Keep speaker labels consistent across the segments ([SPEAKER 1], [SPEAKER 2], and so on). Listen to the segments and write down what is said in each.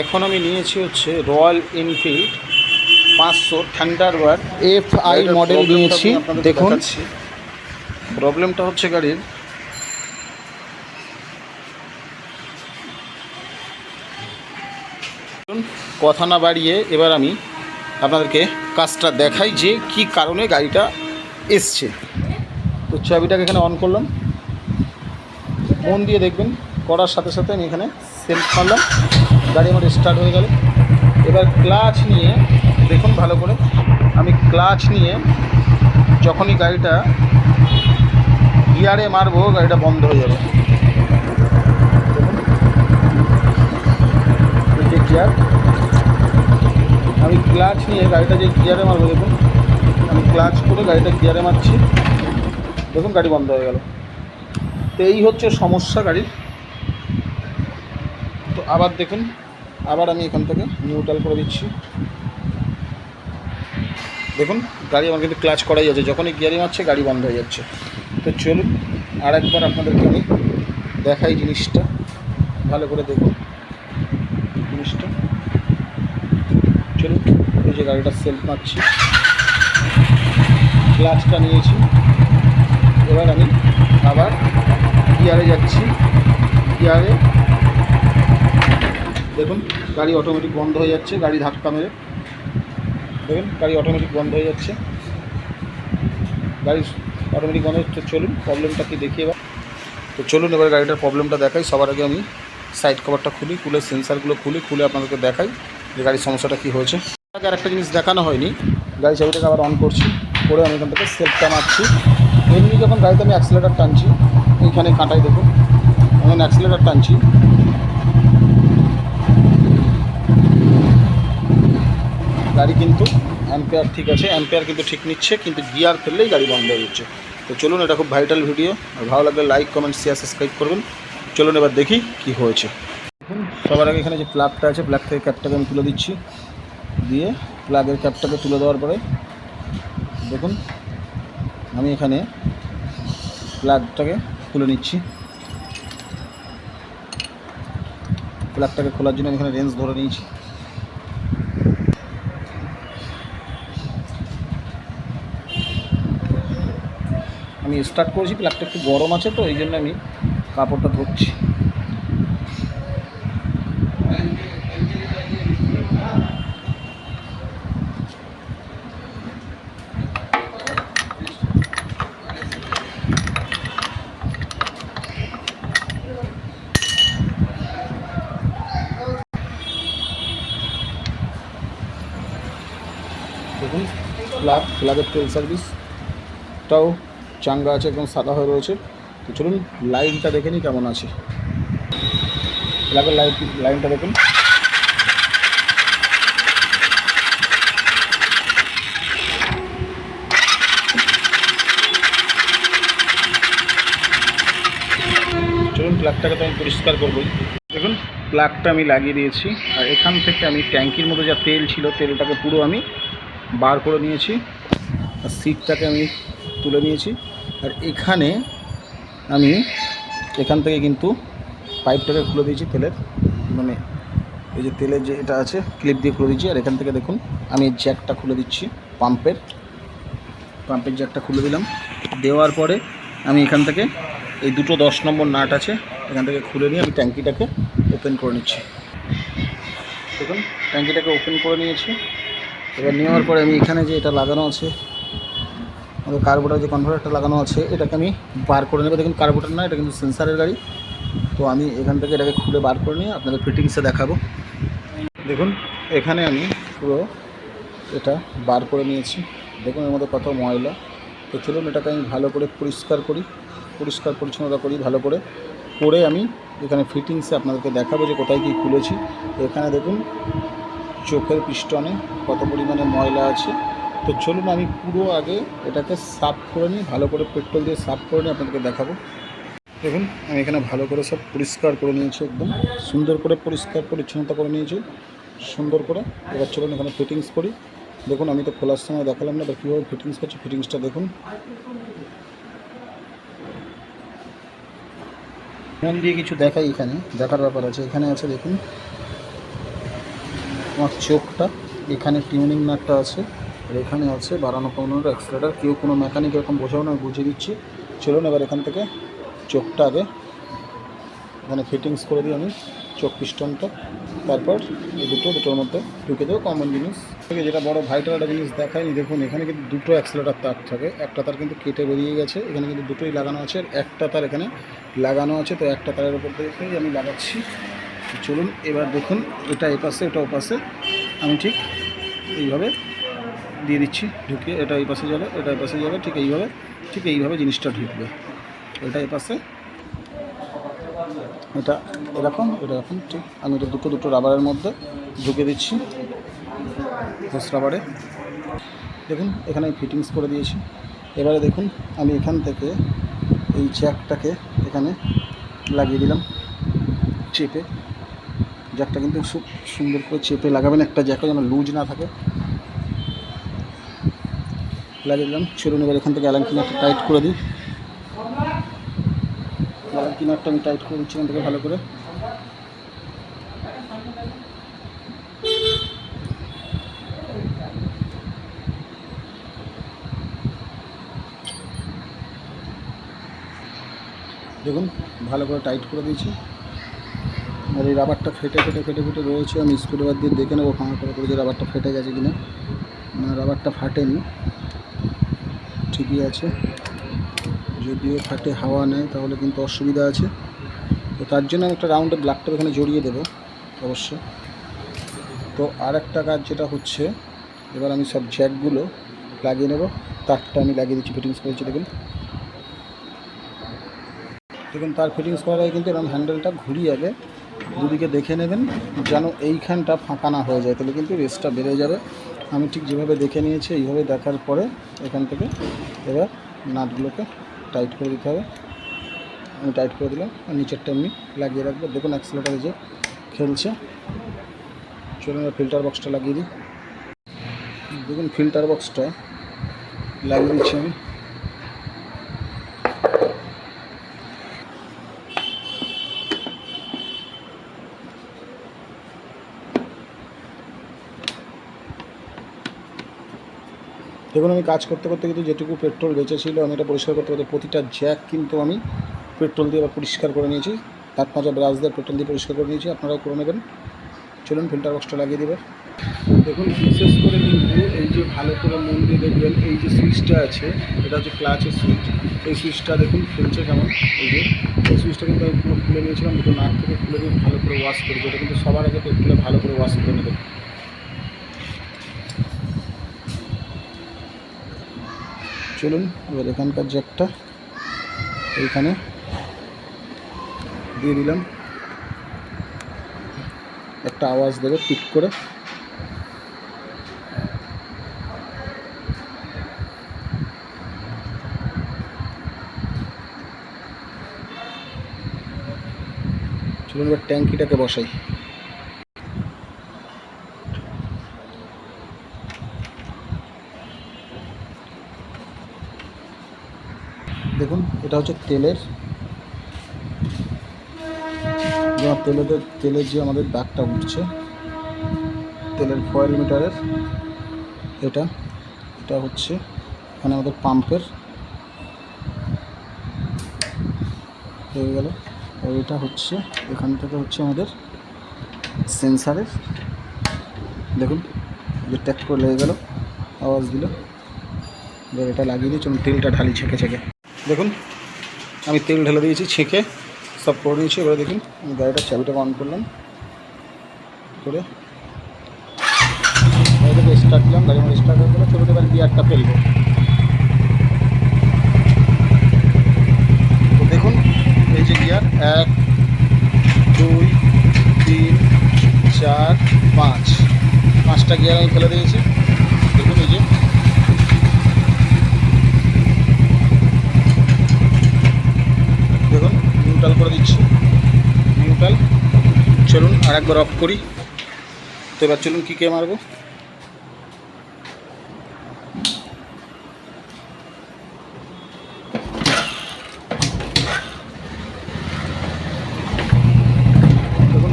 [SPEAKER 1] এখন আমি নিয়েছি হচ্ছে রয়্যাল এনফিল্ড পাঁচশো থান্ডারবার্ড এফ আই মডেল নিয়েছি দেখুন। প্রবলেমটা হচ্ছে গাড়ির কথা না বাড়িয়ে এবার আমি আপনাদেরকে কাজটা দেখাই যে কি কারণে গাড়িটা এসছে। তো চাবিটাকে এখানে অন করলাম। মন দিয়ে দেখবেন করার সাথে সাথে আমি এখানে সেলফ মারলাম। গাড়ি আমার স্টার্ট হয়ে গেল। এবার ক্লাচ নিয়ে, দেখুন ভালো করে, আমি ক্লাচ নিয়ে যখনই গাড়িটা গিয়ারে মারবো, গাড়িটা বন্ধ হয়ে যাবে। গিয়ার আমি ক্লাচ নিয়ে গাড়িটা যে গিয়ারে মারবো, দেখুন। আমি ক্লাচ করে গাড়িটা গিয়ারে মারছি। দেখুন, গাড়ি বন্ধ হয়ে গেল। তো এই হচ্ছে সমস্যা গাড়ির। আবার দেখুন, আবার আমি এখান থেকে নিউট্রাল করে দিচ্ছি। দেখুন, গাড়ি আমার কিন্তু ক্লাচ করাই আছে। যখনই গিয়ারি মারছে গাড়ি বন্ধ হয়ে যাচ্ছে। তো চলুন আর একবার আপনাদেরকে আমি দেখাই জিনিসটা। ভালো করে দেখুন জিনিসটা। চলুন, এই যে গাড়িটা সেলফ মারছি। ক্লাচটা নিয়েছি। এবার আমি আবার গিয়ারে যাচ্ছি। গিয়ারে দেখুন, গাড়ি অটোমেটিক বন্ধ হয়ে যাচ্ছে, গাড়ি ধাক্কা মেরে। দেখুন, গাড়ি অটোমেটিক বন্ধ হয়ে যাচ্ছে। গাড়ি অটোমেটিক বন্ধ হচ্ছে, চলুন প্রবলেমটা কি দেখি এবার। তো চলুন এবার গাড়িটার প্রবলেমটা দেখাই। সবার আগে আমি সাইড কভারটা খুলি, খুলে সেন্সারগুলো খুলি, খুলে আপনাদেরকে দেখাই যে গাড়ির সমস্যাটা কী হয়েছে। আগে আরেকটা জিনিস দেখানো হয়নি। গাড়ি চাবিটাকে আবার অন করছি, করে আমি এখান থেকে সেলফটা মারছি। এমনি যখন গাড়িতে আমি অ্যাক্সিলেটার টানছি, এইখানে কাঁটাই দেখুন, আমি অ্যাক্সিলেটার টানছি। গাড়ি কিন্তু অ্যাম্পেয়ার ঠিক আছে অ্যাম্পেয়ার কিন্তু ঠিক নিচ্ছে, কিন্তু গিয়ার ফেললেই গাড়ি বন্ধ হয়ে যাচ্ছে। তো চলুন, এটা খুব ভাইটাল ভিডিও আর ভালো লাগলে লাইক কমেন্ট শেয়ার সাবস্ক্রাইব করবেন চলুন এবার দেখি কি হয়েছে। সবার আগে এখানে যে প্লাগটা আছে প্লাগ থেকে ক্যাপটাকে আমি তুলে দিচ্ছি। দিয়ে প্লাগের ক্যাপটাকে তুলে দেওয়ার পরে, দেখুন, আমি এখানে প্লাগটাকে খুলে নিচ্ছি। প্লাগটাকে খোলার জন্য আমি এখানে রেঞ্জ ধরে নিয়েছি। আমি স্টার্ট করেছি প্লাগটা একটু গরম আছে তো, এই জন্য আমি কাপড়টা ধরছি। দেখুন প্লাগ প্লাগের তেল সার্ভিসটাও চাঙ্গা আছে একদম সাদা হয়ে রয়েছে। তো চলুন, লাইনটা দেখে নিই কেমন আছে। প্লাগের লাইট লাইনটা দেখুন। চলুন, প্লাগটাকে তো আমি পরিষ্কার করবোই দেখুন, প্লাগটা আমি লাগিয়ে দিয়েছি। আর এখান থেকে আমি ট্যাঙ্কির মধ্যে যা তেল ছিল, তেলটাকে পুরো আমি বার করে নিয়েছি। আর সিটটাকে আমি তুলে নিয়েছি। আর এখানে আমি এখান থেকে কিন্তু পাইপটাকে খুলে দিয়েছি তেলের। মানে এই যে তেলের যে এটা আছে ক্লিপ দিয়ে খুলে দিচ্ছি আর এখান থেকে দেখুন, আমি জ্যাকটা খুলে দিচ্ছি পাম্পের পাম্পের জ্যাকটা খুলে দিলাম। দেওয়ার পরে আমি এখান থেকে এই দুটো দশ নম্বর নাট আছে, এখান থেকে খুলে নিয়ে আমি ট্যাঙ্কিটাকে ওপেন করে নিচ্ছি। দেখুন, ট্যাঙ্কিটাকে ওপেন করে নিয়েছি। এবার নেওয়ার পরে আমি এখানে যে এটা লাগানো আছে আমাদের কার্বোটার যে কনভার্টারটা লাগানো আছে, এটাকে আমি বার করে নেব। দেখুন কার্বোটার না, এটা কিন্তু সেন্সারের গাড়ি। তো আমি এখান থেকে এটাকে খুলে বার করে নিয়ে আপনাদের ফিটিংসে দেখাবো। দেখুন, এখানে আমি পুরো এটা বার করে নিয়েছি। দেখুন, এর মধ্যে কত ময়লা। তো চলুন, এটাকে আমি ভালো করে পরিষ্কার করি। পরিষ্কার, পরিচ্ছন্নতা করি, ভালো করে। করে আমি এখানে ফিটিংসে আপনাদেরকে দেখাবো যে কোথায় কী খুলেছি। এখানে দেখুন, চোখের পিস্টনে কত পরিমাণে ময়লা আছে। তো চলুন আমি পুরো আগে এটাকে সাফ করে নিই, ভালো করে পেট্রোল দিয়ে সাফ করে নিই, আপনাদেরকে দেখাবো। দেখুন, আমি এখানে ভালো করে সব পরিষ্কার করে নিয়েছি একদম। সুন্দর করে পরিষ্কার পরিচ্ছন্নতা করে নিয়েছি, সুন্দর করে। এবার চলুন এখানে ফিটিংস করি। দেখুন, আমি তো খোলার সময় দেখালাম না, এবার কীভাবে ফিটিংস করছি ফিটিংসটা দেখুন। মন দিয়ে কিছু দেখাই এখানে, দেখার ব্যাপার আছে। এখানে আছে, দেখুন, আমার চোখটা, এখানে টিউনিং নাটটা আছে। আর এখানে আছে বাড়ানো কমানোর অ্যাক্সিলেটার কেউ কোনো মেকানিক এরকম বোঝাও না, বুঝিয়ে দিচ্ছি। চলুন এবার এখান থেকে চোখটা আগে এখানে ফিটিংস করে দিই আমি, চোখ পিস্টনটা। তারপর এই দুটো, দুটোর মধ্যে ঢুকে দেবো কমন জিনিস। থেকে যেটা বড় ভাইটাল একটা জিনিস দেখায়নি দেখুন, এখানে কিন্তু দুটো অ্যাক্সিলেটার তার থাকে। একটা তার কিন্তু কেটে বেরিয়ে গেছে, এখানে কিন্তু দুটোই লাগানো আছে আর একটা তার এখানে লাগানো আছে। তো একটা তারের উপর দেখেই আমি লাগাচ্ছি। চলুন এবার দেখুন, এটা এপাশে এটা ওপাশে। আমি ঠিক এইভাবে দিয়ে দিচ্ছি ঢুকিয়ে এটা এই পাশে যাবে, এটা এই পাশে যাবে, ঠিক এইভাবে ঠিক এইভাবে জিনিসটা ঢুকবে। এটা এই পাশে। এটা এরকম এটা এরকম, ঠিক। আমি এটা দুটো দুটো রাবারের মধ্যে ঢুকে দিচ্ছি দশ রাবারে দেখুন, এখানে ফিটিংস করে দিয়েছি। এবারে দেখুন, আমি এখান থেকে এই জ্যাকটাকে এখানে লাগিয়ে দিলাম চেপে। জ্যাকটা কিন্তু খুব সুন্দর করে চেপে লাগাবেন, একটা জ্যাকও যেন লুজ না থাকে। লাগিয়ে দিলাম। চলুন এবার এখান থেকে অ্যালান কিনারটা টাইট করে দিই। অ্যালান কিনারটা আমি টাইট করে দিচ্ছি এখান থেকে ভালো করে। দেখুন, ভালো করে টাইট করে দিয়েছি। আর এই রাবারটা ফেটে ফেটে ফেটে ফেটে রয়েছে, আমি স্ক্রুড্রাইভার দিয়ে দেখে নেব ফাঁকা করে করে যে রাবারটা ফেটে গেছে কিনা। না রাবারটা ফাটেনি। ঠিকই আছে। যদিও ফাটে হাওয়া নেয় তাহলে কিন্তু অসুবিধা আছে। তো তার জন্য আমি একটা রাউন্ডে ব্লাকটা এখানে জড়িয়ে দেবো অবশ্য তো আর একটা কাজ যেটা হচ্ছে, এবার আমি সব জ্যাকগুলো লাগিয়ে নেব। তারটা আমি লাগিয়ে দিচ্ছি ফিটিংস করেছি দেখুন। দেখুন, তার ফিটিংস করার কিন্তু এরকম হ্যান্ডেলটা ঘুরিয়ে আগে দুদিকে দেখে নেবেন, যেন এইখানটা ফাঁকা না হয়ে যায়, তাহলে কিন্তু রেসটা বেড়ে যাবে। আমি ঠিক যেভাবে দেখে নিয়েছি, এইভাবে দেখার পরে এখান থেকে এবার নাটগুলোকে টাইট করে দিতে হবে। আমি টাইট করে দিলাম, আর নিচেরটা এমনি লাগিয়ে রাখব। দেখুন অ্যাক্সিলেটারে যে খেলছে। চলুন আমরা ফিল্টার বক্সটা লাগিয়ে দিই। দেখুন ফিল্টার বক্সটা লাগিয়ে দিচ্ছি আমি। দেখুন, আমি কাজ করতে করতে কিন্তু যেটুকু পেট্রোল বেঁচেছিল আমি এটা পরিষ্কার করতে করতে প্রতিটা জ্যাক কিন্তু আমি পেট্রোল দিয়ে আবার পরিষ্কার করে নিয়েছি। তার পাঁচা ব্রাশ দিয়ে পেট্রোল দিয়ে পরিষ্কার করে নিয়েছি, আপনারাও করে নেবেন। চলুন ফিল্টার বক্সটা লাগিয়ে দেবে দেখুন, বিশেষ করে কিন্তু এই যে ভালো করে মন দিয়ে দেখবেন, এই যে সুইচটা আছে, এটা হচ্ছে ক্লাচের সুইচ। এই সুইচটা দেখুন খুলছে কেমন? এই যে, এই সুইচটা কিন্তু আমি পুরো খুলে নিয়েছিলাম, দুটো নাক থেকে খুলে দিয়ে ভালো করে ওয়াশ করেছি। এটা কিন্তু সবার আগে পেট্রোলে ভালো করে ওয়াশ করে নেবেন। চলুন, এবার এখানকার জ্যাকটা এইখানে দিয়ে দিলাম। একটা আওয়াজ দেবে, টিক করে। চলুন এবার ট্যাঙ্কিটাকে বসাই। দেখুন, এটা হচ্ছে তেলের যে আমার তেলের যে আমাদের দাগটা উঠছে, তেলের ফয়েল মিটারের এটা এটা হচ্ছে মানে আমাদের পাম্পের হয়ে গেল। আর এটা হচ্ছে, এখান থেকে হচ্ছে আমাদের সেন্সারের দেখুন, যে ট্যাক করে লেগে গেল, আওয়াজ দিল। এবার এটা লাগিয়ে দিয়ে চলুন তেলটা ঢালি ছেঁকে ছেঁকে। দেখুন, আমি তেল ঢেলে দিয়েছি, ছেঁকে সব করে নিয়েছি। এবারে দেখুন, আমি গাড়িটার চাবিটা অন করলাম, করে গাড়িটাকে স্টার্ট দিলাম গাড়ি আমার স্টার্ট হয়ে গেলো, চলুন এবার গিয়ারটা ফেলব। তো দেখুন, এই যে গিয়ার এক, দুই, তিন, চার, পাঁচ। পাঁচটা গিয়ার আমি ফেলে দিয়েছি দেখুন এই যে দেখুন নিউট্রাল করে দিচ্ছি নিউট্রাল চলুন আর একবার অফ করি। তো এবার চলুন কী কে মারবো?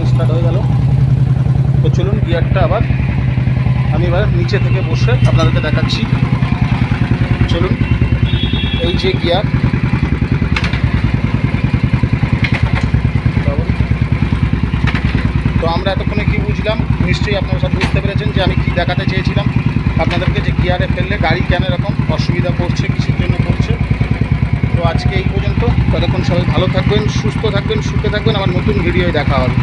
[SPEAKER 1] স্টার্ট হয়ে গেল। তো চলুন গিয়ারটা আবার আমি এবার নিচে থেকে বসে আপনাদেরকে দেখাচ্ছি। চলুন, এই যে গিয়ার আমরা এতক্ষণে কি বুঝলাম, নিশ্চয়ই আপনারা সব বুঝতে পেরেছেন যে আমি কি দেখাতে চেয়েছিলাম। আপনাদেরকে যে গিয়ারে ফেললে গাড়ি কেন এরকম অসুবিধা করছে কিসের জন্য করছে তো আজকে এই পর্যন্ত, ততক্ষণ সবাই ভালো থাকবেন, সুস্থ থাকবেন, সুখে থাকবেন। আমার নতুন ভিডিওয় দেখা হবে।